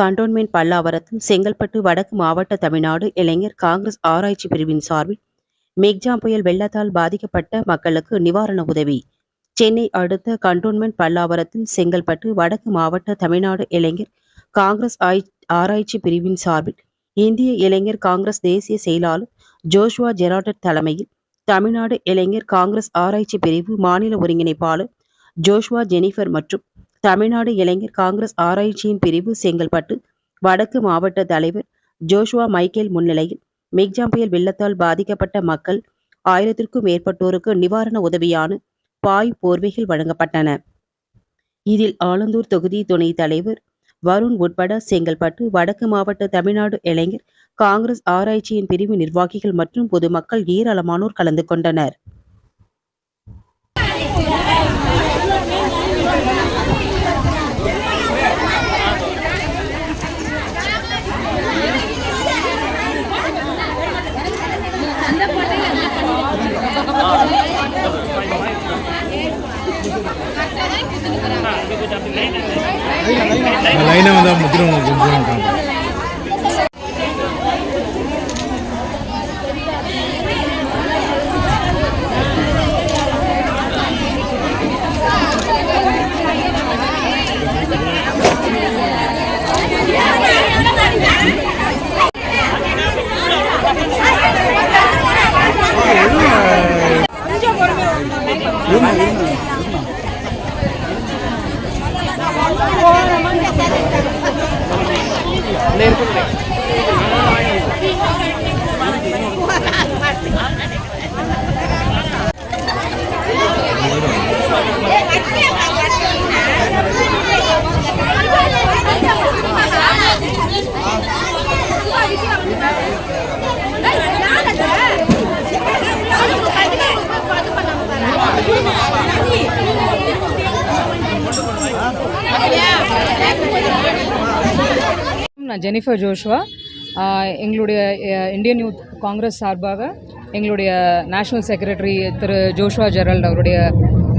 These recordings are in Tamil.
கண்டோன்மென்ட் பல்லாவரத்தில் செங்கல்பட்டு வடக்கு மாவட்ட தமிழ்நாடு இளைஞர் காங்கிரஸ் ஆராய்ச்சி பிரிவின் சார்பில் மெக்ஜாம் புயல் வெள்ளத்தால் பாதிக்கப்பட்ட மக்களுக்கு நிவாரண உதவி. சென்னை அடுத்த கண்டோன்மென்ட் பல்லாவரத்தில் செங்கல்பட்டு வடக்கு மாவட்ட தமிழ்நாடு இளைஞர் காங்கிரஸ் ஆராய்ச்சி பிரிவின் சார்பில் இந்திய இளைஞர் காங்கிரஸ் தேசிய செயலாளர் ஜோஷுவா ஜெராடட் தலைமையில் தமிழ்நாடு இளைஞர் காங்கிரஸ் ஆராய்ச்சி பிரிவு மாநில ஒருங்கிணைப்பாளர் ஜோஷுவா ஜெனிஃபர் மற்றும் தமிழ்நாடு இளைஞர் காங்கிரஸ் ஆராய்ச்சியின் பிரிவு செங்கல்பட்டு வடக்கு மாவட்ட தலைவர் ஜோஷுவா மைக்கேல் முன்னிலையில் மிக்ஜாம் புயல் வெள்ளத்தால் பாதிக்கப்பட்ட மக்கள் ஆயிரத்திற்கும் மேற்பட்டோருக்கு நிவாரண உதவியான பாய் போர்வைகள் வழங்கப்பட்டன. இதில் ஆலந்தூர் தொகுதி துணைத் தலைவர் வருண் உட்பட செங்கல்பட்டு வடக்கு மாவட்ட தமிழ்நாடு இளைஞர் காங்கிரஸ் ஆராய்ச்சியின் பிரிவு நிர்வாகிகள் மற்றும் பொதுமக்கள் ஏராளமானோர் கலந்து கொண்டனர். லைனை வந்து முக்கியம் கொஞ்சம் நான் ஜெனிஃபர் ஜோஷ்வா. எங்களுடைய இந்தியன் யூத் காங்கிரஸ் சார்பாக எங்களுடைய நேஷனல் செக்ரட்டரி திரு ஜோஷ்வா ஜெரல்ட் அவருடைய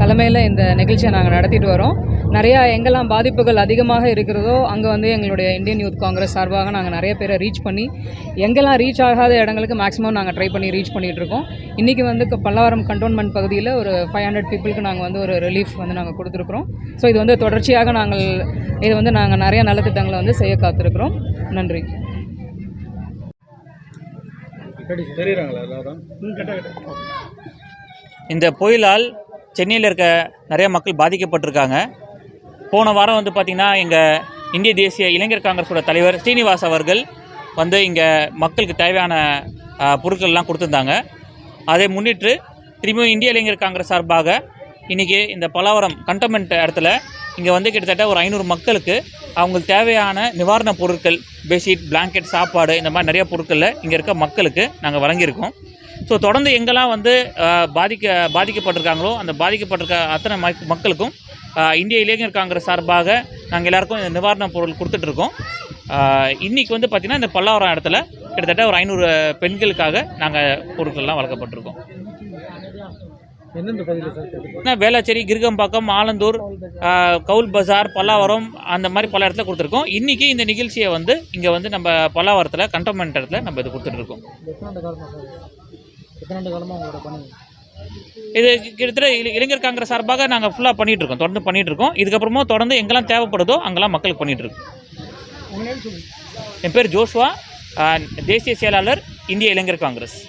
தலைமையில் இந்த நிகழ்ச்சியை நாங்கள் நடத்திட்டு வரோம். நிறையா எங்கெல்லாம் பாதிப்புகள் அதிகமாக இருக்கிறதோ அங்கே வந்து எங்களுடைய இந்தியன் யூத் காங்கிரஸ் சார்பாக நாங்கள் நிறைய பேரை ரீச் பண்ணி எங்கெல்லாம் ரீச் ஆகாத இடங்களுக்கு மேக்ஸிமம் நாங்கள் ட்ரை பண்ணி ரீச் பண்ணிகிட்டு இருக்கோம். இன்றைக்கி வந்து க- பல்லாவரம் கண்டோன்மெண்ட் பகுதியில் ஒரு ஃபைவ் ஹண்ட்ரட் பீப்புளுக்கு நாங்கள் வந்து ஒரு ரிலீஃப் வந்து நாங்கள் கொடுத்துருக்குறோம். ஸோ இது வந்து தொடர்ச்சியாக நாங்கள் இது வந்து நாங்கள் நிறைய நலத்திட்டங்களை வந்து செய்ய காத்திருக்கிறோம். நன்றி. இந்த புயலால் சென்னையில் இருக்க நிறைய மக்கள் பாதிக்கப்பட்டிருக்காங்க. போன வாரம் வந்து பார்த்திங்கன்னா எங்கள் இந்திய தேசிய இளைஞர் காங்கிரஸோட தலைவர் ஸ்ரீனிவாஸ் அவர்கள் வந்து இங்கே மக்களுக்கு தேவையான பொருட்கள்லாம் கொடுத்துருந்தாங்க. அதை முன்னிட்டு திரும்பியும் இந்திய இளைஞர் காங்கிரஸ் சார்பாக இன்றைக்கி இந்த பலாவரம் கண்டமெண்ட் இடத்துல இங்கே வந்து கிட்டத்தட்ட ஒரு ஐநூறு மக்களுக்கு அவங்களுக்கு தேவையான நிவாரணப் பொருட்கள் பெட்ஷீட் பிளாங்கெட் சாப்பாடு இந்த மாதிரி நிறைய பொருட்களில் இங்கே இருக்க மக்களுக்கு நாங்கள் வழங்கியிருக்கோம். ஸோ தொடர்ந்து எங்கெல்லாம் வந்து பாதிக்க பாதிக்கப்பட்டிருக்காங்களோ அந்த பாதிக்கப்பட்டிருக்க அத்தனை மக்- மக்களுக்கும் இந்திய இளைஞர் காங்கிரஸ் சார்பாக நாங்கள் எல்லாருக்கும் இந்த நிவாரணப் பொருள் கொடுத்துட்ருக்கோம். இன்றைக்கி வந்து பார்த்திங்கன்னா இந்த பல்லாவரம் இடத்துல கிட்டத்தட்ட ஒரு ஐநூறு பெண்களுக்காக நாங்கள் பொருட்கள்லாம் வழங்கப்பட்டிருக்கோம் வேளாச்சேரி கிருகம்பாக்கம் ஆலந்தூர் கவுல் பஜார் பல்லாவரம் அந்த மாதிரி பல இடத்துல கொடுத்துருக்கோம். இன்றைக்கி இந்த நிகழ்ச்சியை வந்து இங்கே வந்து நம்ம பல்லாவரத்தில் கண்டோன்மெண்ட் இடத்துல நம்ம இது கொடுத்துட்ருக்கோம். எத்தனாண்டு காலமாக உங்களோட பணி? இது கிட்டத்தட்ட இளை- இளைஞர் காங்கிரஸ் சார்பாக நாங்கள் ஃபுல்லாக பண்ணிட்டு இருக்கோம். தொடர்ந்து பண்ணிட்டு இருக்கோம். இதுக்கப்புறமும் தொடர்ந்து எங்கெல்லாம் தேவைப்படுதோ அங்கெல்லாம் மக்களுக்கு இருக்கோம். சொல்லுங்கள் என் பேர் ஜோஷ்வா. தேசிய செயலாளர் இந்திய இளைஞர் காங்கிரஸ்.